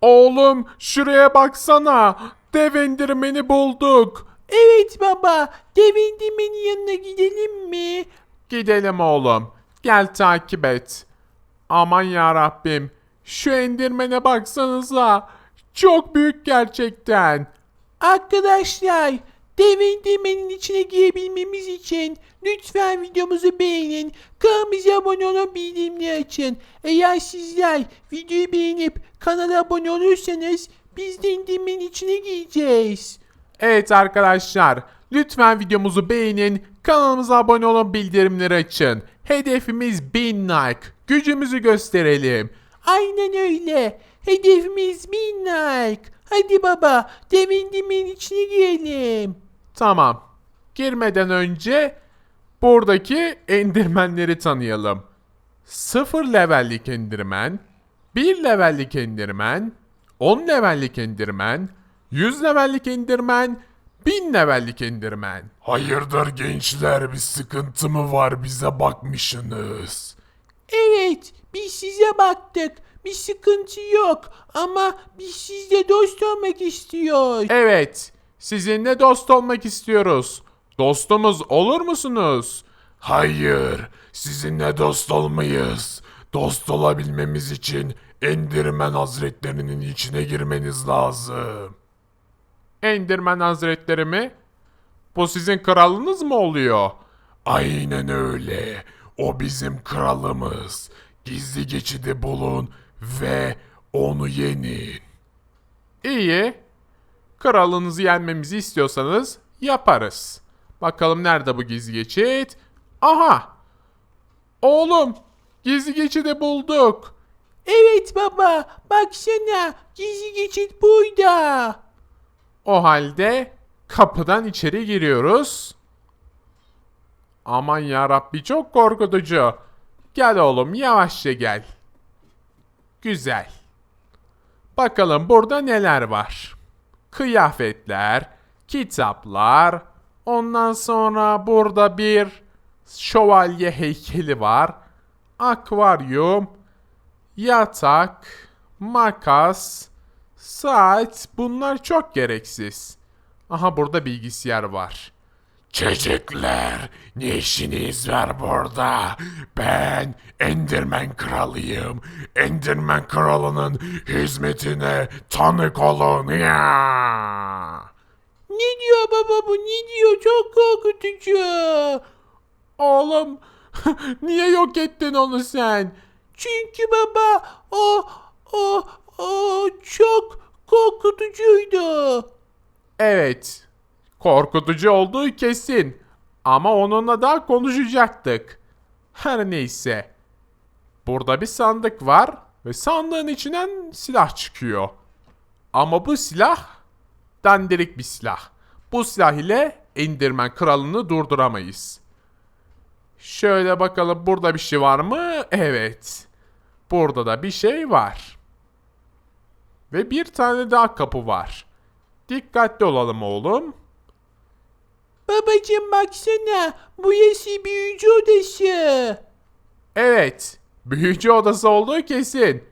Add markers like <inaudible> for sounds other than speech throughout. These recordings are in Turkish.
Oğlum şuraya baksana. Dev indirmeni bulduk. Evet baba. Devindimenin yanına gidelim mi? Gidelim oğlum. Gel takip et. Aman ya Rabbim. Şu endirmene baksanıza. Çok büyük gerçekten. Arkadaşlar Devindimenin içine girebilmemiz için lütfen videomuzu beğenin. Kanalımıza abone olun bildirimleri açın. Eğer sizler videoyu beğenip kanala abone olursanız biz de indimenin içine gireceğiz. Evet arkadaşlar. Lütfen videomuzu beğenin. Kanalımıza abone olun bildirimleri açın. Hedefimiz 1000 like. Gücümüzü gösterelim. Aynen öyle. Hedefimiz bin like. Hadi baba Devindimenin içine girelim. Tamam. Girmeden önce buradaki endirmenleri tanıyalım. 0 levellik endirmen, 1 levellik endirmen, 10 levellik endirmen, 100 levellik endirmen, 1000 levellik endirmen. Hayırdır gençler bir sıkıntı mı var bize bakmışsınız? Evet, biz size baktık. Bir sıkıntı yok ama biz sizle dost olmak istiyoruz. Evet, sizinle dost olmak istiyoruz. Dostumuz olur musunuz? Hayır sizinle dost olmayız. Dost olabilmemiz için Endirmen Hazretlerinin içine girmeniz lazım. Endirmen Hazretleri mi? Bu sizin kralınız mı oluyor? Aynen öyle. O bizim kralımız. Gizli geçidi bulun ve onu yenin. İyi. Kralınızı yenmemizi istiyorsanız yaparız. Bakalım nerede bu gizli geçit? Aha! Oğlum, gizli geçidi bulduk. Evet baba, baksana gizli geçit burada. O halde kapıdan içeri giriyoruz. Aman ya Rabbi çok korkutucu. Gel oğlum yavaşça gel. Güzel. Bakalım burada neler var. Kıyafetler, kitaplar, ondan sonra burada bir şövalye heykeli var. Akvaryum, yatak, makas, saat bunlar çok gereksiz. Aha burada bilgisayar var. Çocuklar, ne işiniz var burada? Ben Enderman kralıyım. Enderman kralının hizmetine tanık olun ya. Ne diyor baba bu ne diyor çok korkutucu. Oğlum <laughs> niye yok ettin onu sen? Çünkü baba o o o çok korkutucuydu. Evet. Korkutucu olduğu kesin. Ama onunla daha konuşacaktık. Her neyse. Burada bir sandık var ve sandığın içinden silah çıkıyor. Ama bu silah dandirik bir silah. Bu silah ile Enderman kralını durduramayız. Şöyle bakalım burada bir şey var mı? Evet. Burada da bir şey var. Ve bir tane daha kapı var. Dikkatli olalım oğlum. Babacım baksana burası büyücü odası. Evet, büyücü odası olduğu kesin.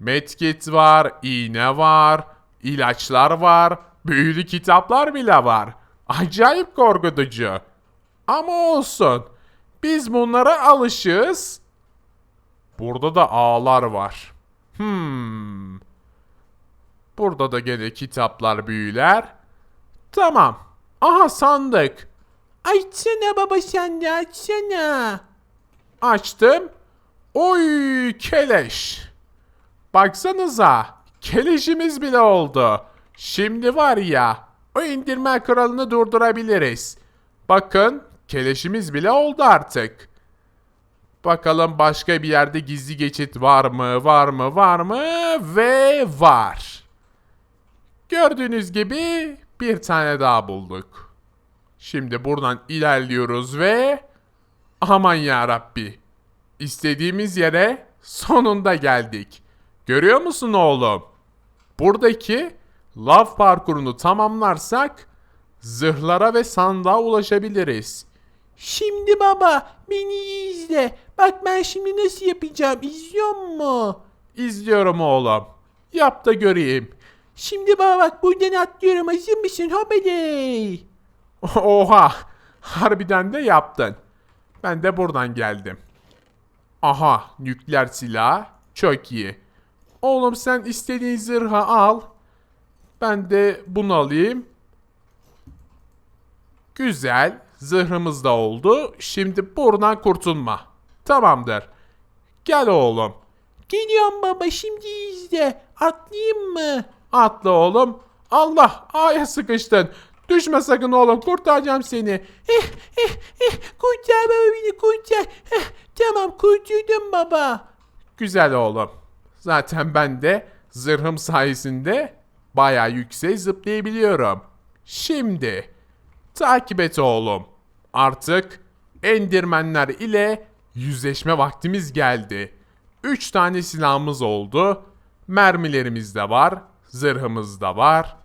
Medkit var, iğne var, ilaçlar var, büyülü kitaplar bile var. Acayip korkutucu. Ama olsun. Biz bunlara alışığız. Burada da ağlar var. Hmm. Burada da gene kitaplar, büyüler. Tamam. Aha sandık. Açsana baba sen de açsana. Açtım. Oy keleş. Baksanıza. Keleşimiz bile oldu. Şimdi var ya. O indirme kralını durdurabiliriz. Bakın keleşimiz bile oldu artık. Bakalım başka bir yerde gizli geçit var mı, var mı, var mı? Ve var. Gördüğünüz gibi bir tane daha bulduk. Şimdi buradan ilerliyoruz ve aman ya Rabbi. İstediğimiz yere sonunda geldik. Görüyor musun oğlum? Buradaki lav parkurunu tamamlarsak zırhlara ve sandığa ulaşabiliriz. Şimdi baba beni iyi izle. Bak ben şimdi nasıl yapacağım izliyor mu? İzliyorum oğlum. Yap da göreyim. Şimdi baba bak buradan atlıyorum hazır mısın hobele? <laughs> Oha! Harbiden de yaptın. Ben de buradan geldim. Aha, nükleer silah. Çok iyi. Oğlum sen istediğin zırhı al. Ben de bunu alayım. Güzel. Zırhımız da oldu. Şimdi buradan kurtulma. Tamamdır. Gel oğlum. Geliyorum baba şimdi izle. Atlayayım mı? Atla oğlum. Allah! Aya sıkıştın. Düşme sakın oğlum. Kurtaracağım seni. Eh eh eh kurtar baba beni kurtar. Eh, tamam kurtuldum baba. Güzel oğlum. Zaten ben de zırhım sayesinde bayağı yüksek zıplayabiliyorum. Şimdi takip et oğlum. Artık endirmenler ile yüzleşme vaktimiz geldi. 3 tane silahımız oldu. Mermilerimiz de var. Zırhımız da var.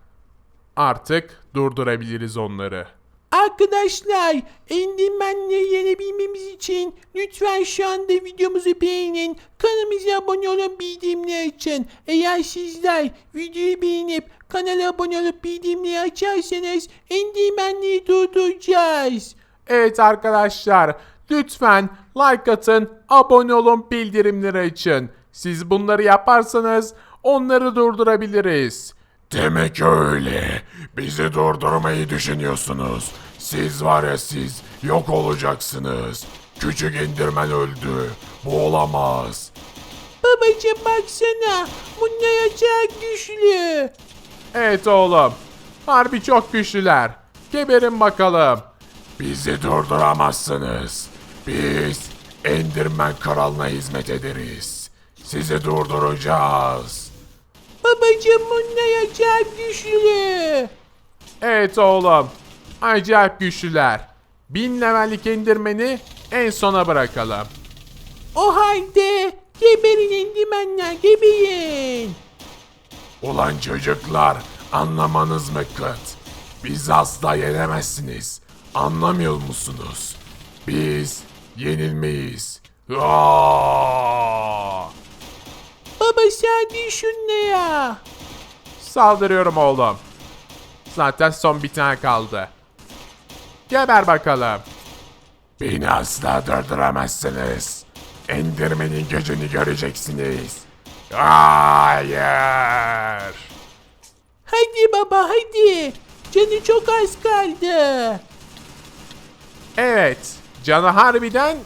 Artık durdurabiliriz onları. Arkadaşlar Enderman'leri yenebilmemiz için lütfen şu anda videomuzu beğenin. Kanalımıza abone olup bildirimleri açın. Eğer sizler videoyu beğenip kanala abone olup bildirimleri açarsanız Enderman'leri durduracağız. Evet arkadaşlar lütfen like atın, abone olun, bildirimleri açın. Siz bunları yaparsanız onları durdurabiliriz. Demek öyle. Bizi durdurmayı düşünüyorsunuz. Siz var ya siz yok olacaksınız. Küçük indirmen öldü. Bu olamaz. Babacım baksana bunlar acayip güçlü. Evet oğlum. Harbi çok güçlüler. Geberin bakalım. Bizi durduramazsınız. Biz Enderman kralına hizmet ederiz. Sizi durduracağız. Babacım bunlar acayip güçlü. Evet oğlum. Acayip güçlüler. Bin levellik indirmeni en sona bırakalım. O halde geberin Enderman'ler geberin. Ulan çocuklar anlamanız mı kıt? Bizi asla yenemezsiniz. Anlamıyor musunuz? Biz yenilmeyiz. Aa! Baba sen düşün ne ya? Saldırıyorum oğlum. Zaten son bir tane kaldı. Geber bakalım. Beni asla durduramazsınız. Enderman'in gücünü göreceksiniz. Hayır. Hadi baba hadi. Canı çok az kaldı. Evet. Canı harbiden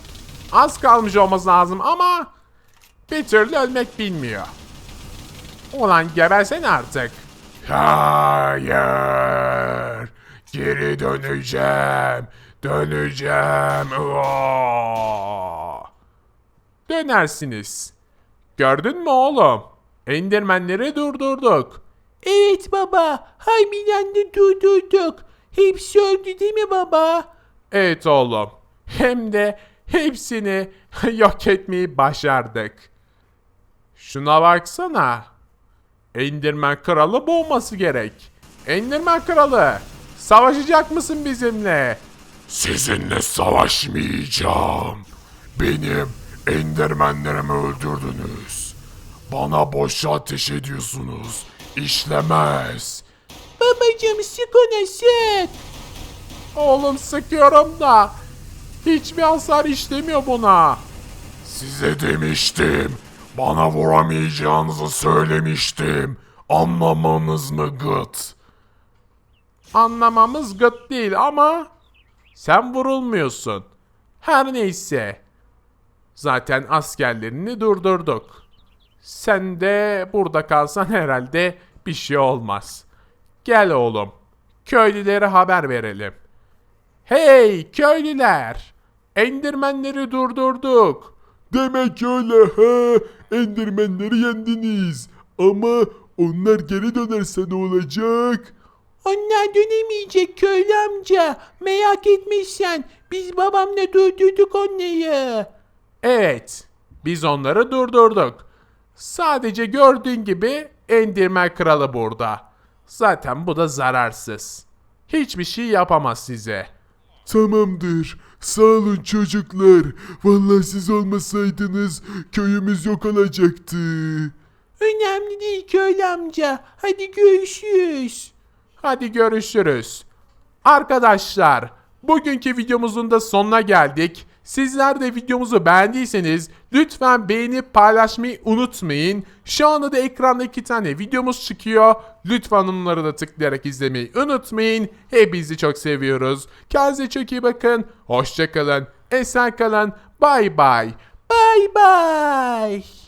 az kalmış olması lazım ama bir türlü ölmek bilmiyor. Ulan gebersene artık. Hayır. Geri döneceğim. Döneceğim. Dönersiniz. Gördün mü oğlum? Endermenleri durdurduk. Evet baba. Harbiden de durdurduk. Hepsi öldü değil mi baba? Evet oğlum. Hem de hepsini <laughs> yok etmeyi başardık. Şuna baksana. Enderman kralı bu olması gerek. Enderman kralı, savaşacak mısın bizimle? Sizinle savaşmayacağım. Benim endermenlerimi öldürdünüz. Bana boşa ateş ediyorsunuz. İşlemez. Babacım sık ona sık. Oğlum sıkıyorum da hiçbir hasar işlemiyor buna. Size demiştim. Bana vuramayacağınızı söylemiştim. Anlamanız mı gıt? Anlamamız gıt değil ama sen vurulmuyorsun. Her neyse. Zaten askerlerini durdurduk. Sen de burada kalsan herhalde bir şey olmaz. Gel oğlum. Köylülere haber verelim. Hey köylüler! Endirmenleri durdurduk. Demek öyle ha. Endermenleri yendiniz. Ama onlar geri dönerse ne olacak? Onlar dönemeyecek köylü amca. Merak etme sen. Biz babamla durdurduk onları. Evet, biz onları durdurduk. Sadece gördüğün gibi Endirmen Kralı burada. Zaten bu da zararsız. Hiçbir şey yapamaz size. Tamamdır. Sağ olun çocuklar. Vallahi siz olmasaydınız köyümüz yok olacaktı. Önemli değil köylü amca. Hadi görüşürüz. Hadi görüşürüz. Arkadaşlar, bugünkü videomuzun da sonuna geldik. Sizler de videomuzu beğendiyseniz lütfen beğenip paylaşmayı unutmayın. Şu anda da ekranda iki tane videomuz çıkıyor. Lütfen onları da tıklayarak izlemeyi unutmayın. Hepinizi çok seviyoruz. Kendinize çok iyi bakın. Hoşçakalın. Esen kalın. Bay bay. Bye bye.